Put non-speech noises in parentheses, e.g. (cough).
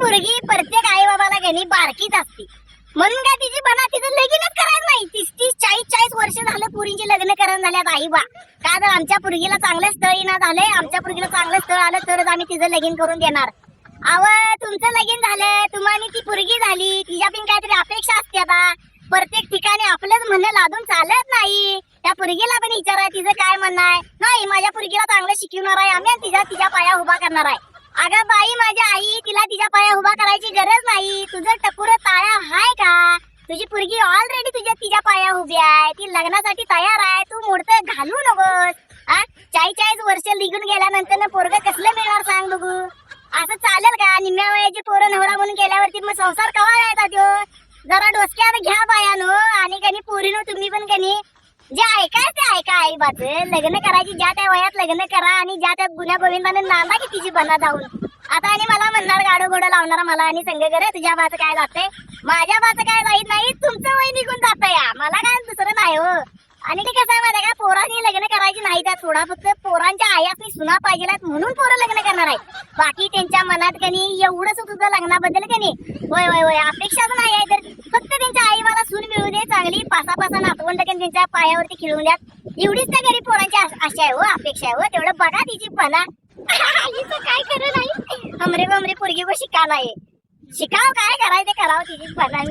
पोरगी प्रत्येक आई बाबाला घेणी बारकीच असते. म्हणून काय तिची बना तिचं लगीनच करायचं नाही. तीस तीस चाळीस चाळीस वर्ष झालं पुरींची लग्न करून झाल्यात आई बा का तर आमच्या पुरगीला चांगलं स्थळ येणार झालंय. आमच्या पुरगीला चांगलं स्थळ आलं तरच आम्ही तिचं लगीन करून देणार. अव तुमचं लगीन झालं. तुम्हाला ती पुरगी झाली. तिच्या पण काहीतरी अपेक्षा असते आता प्रत्येक ठिकाणी आपलंच म्हणणं लादून चालत नाही. त्या पुरगीला पण विचारा तिचं काय म्हणणं आहे? नाही माझ्या पुरगीला चांगलं शिकवणार आहे. आम्ही तिच्या तिच्या पाया उभा करणार आहे. अगं बाई माझ्या आई तिला तिच्या पाया उभा करायची गरज नाही. तुझं टपुर ताळ्या हाय का? तुझी पुरगी ऑलरेडी तुझ्या तिच्या पाया उभी आहे. ती लग्नासाठी तयार आहे. तू मोडतं घालू नकोस. हा चाळीस चाळीस वर्ष निघून गेल्यानंतर पोरग कसलं मिळणार सांग बघू. असं चालेल का? निम्म्या वयाची पोरं नवरा म्हणून गेल्यावरती मग संसार कवा व्हायचा तो जरा डोसक्यात घ्या बायानो. आणि कनी पोरीनो तुम्ही पण कधी जे ऐकाय का आई बात? लग्न करायची ज्या त्या वयात लग्न करा आणि ज्या त्या गुन्ह्या गोविंदाने नांदा की तिची बना जाऊन. आता आणि मला म्हणणार गाडो घोडं लावणार मला आणि संघ करे तुझ्या बात काय जाते? माझ्या बात काय जाईत नाही तुमचं वय निघून जात या. मला काय दुसरं नाही हो. आणि ते कसं आहे माहिती का? पोरांनी लग्न करायची नाही त्यात थोडा फक्त पोरांच्या आयासनी सुना पाहिजे म्हणून पोरं लग्न करणार आहे बाकी त्यांच्या मनात कनी एवढंच तुझं लग्नाबद्दल कनी होय होय होय. अपेक्षाच नाही आहे तर फक्त त्यांच्या आई मला सून मिळू दे चांगली पासा पासा नातवंड त्यांच्या पायावरती खिळून द्या एवढीच त्या गरीब पोरांची आशा आहे हो अपेक्षा आहे हो तेवढं बघा तिची पणा आईचं (laughs) काय खरं नाही. हमरे बमरे पोरगी व शिका नाही शिकाव काय? करायचं ते करावं तिची पणा